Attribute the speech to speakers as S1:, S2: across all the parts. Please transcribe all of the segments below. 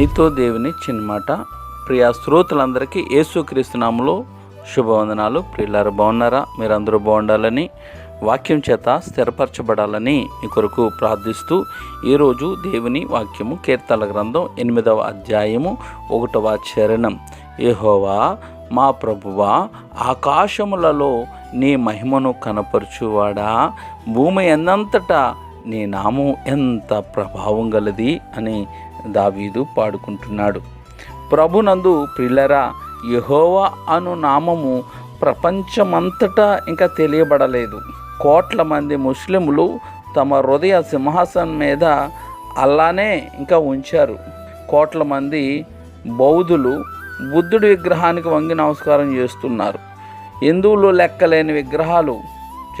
S1: నీతో దేవుని చిన్నమాట ప్రియ శ్రోతలందరికీ యేసుక్రీస్తు శుభవందనాలు. ప్రియులారు బాగున్నారా? మీరందరూ బాగుండాలని వాక్యం చేత స్థిరపరచబడాలని మీ కొరకు ప్రార్థిస్తూ ఈరోజు దేవుని వాక్యము కీర్తన గ్రంథం ఎనిమిదవ అధ్యాయము ఒకటవ చరణం. ఏహోవా మా ప్రభువా ఆకాశములలో నీ మహిమను కనపరుచువాడా? భూమి ఎన్నంతటా నీ నామం ఎంత ప్రభావం గలది? అని దావీదు పాడుకుంటున్నాడు. ప్రభునందు ప్రిల్లరా యహోవా అను నామము ప్రపంచమంతటా ఇంకా తెలియబడలేదు. కోట్ల మంది ముస్లింలు తమ హృదయ సింహాసనం మీద అల్లానే ఇంకా ఉంచారు. కోట్ల మంది బౌద్ధులు బుద్ధుడి విగ్రహానికి వంగి నమస్కారం చేస్తున్నారు. హిందువులు లెక్కలేని విగ్రహాలు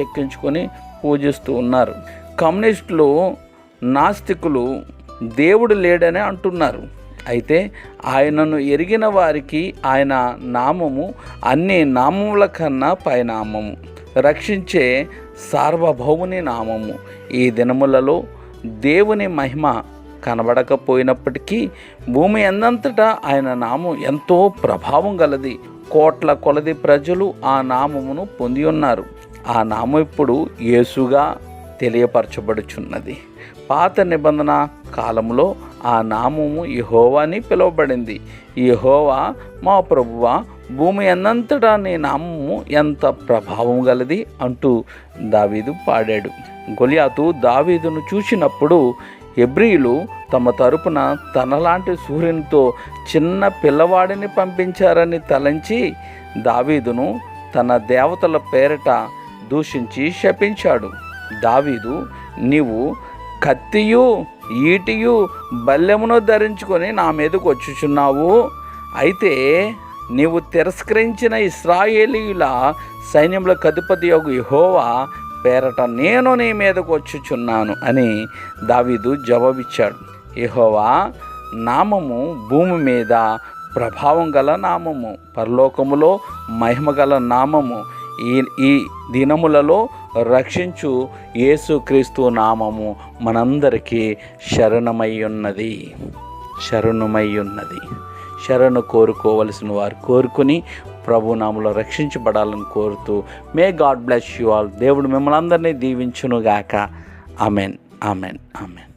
S1: చెక్కించుకొని పూజిస్తూ ఉన్నారు. కమ్యూనిస్టులు నాస్తికులు దేవుడు లేడని అంటున్నారు. అయితే ఆయనను ఎరిగిన వారికి ఆయన నామము అన్ని నామముల కన్నా పైనామము. రక్షించే సార్వభౌముని నామము. ఈ దినములలో దేవుని మహిమ కనబడకపోయినప్పటికీ భూమి ఎందంతటా ఆయన నామం ఎంతో ప్రభావం గలది. కోట్ల కొలది ప్రజలు ఆ నామమును పొంది ఉన్నారు. ఆ నామం ఇప్పుడు యేసుగా తెలియపరచబడుచున్నది. పాత నిబంధన కాలంలో ఆ నామము యహోవా అని పిలువబడింది. యహోవా మా ప్రభువ భూమి ఎన్నంతటా నీ నామము ఎంత ప్రభావం గలది అంటూ దావీదు పాడాడు. గొలియాతు దావీదును చూసినప్పుడు ఎబ్రియులు తమ తరపున తనలాంటి సూర్యునితో చిన్న పిల్లవాడిని పంపించారని తలంచి దావీదును తన దేవతల పేరిట దూషించి శపించాడు. దావీదు నీవు కత్తియు ఈటియు బల్లెమును ధరించుకొని నా మీదకు వచ్చుచున్నావు. అయితే నీవు తిరస్కరించిన ఇస్రాయేలీల సైన్యంలో కదుపతి యొక్క యహోవా పేరట నేను నీ మీదకు వచ్చుచున్నాను అని దావీదు జవాబిచ్చాడు. యహోవా నామము భూమి మీద ప్రభావం గల నామము పరలోకములో మహిమ గల నామము ఈ ఈ దినములలో రక్షించు యేసుక్రీస్తు నామము మనందరికీ శరణమై ఉన్నది శరణమై ఉన్నది శరణు కోరుకోవలసిన వారు కోరుకుని ప్రభు నామలో రక్షించబడాలని కోరుతూ may God bless you all. దేవుడు మిమ్మల్ని అందరినీ దీవించునుగాక. ఆమెన్. ఆమెన్. ఆమెన్.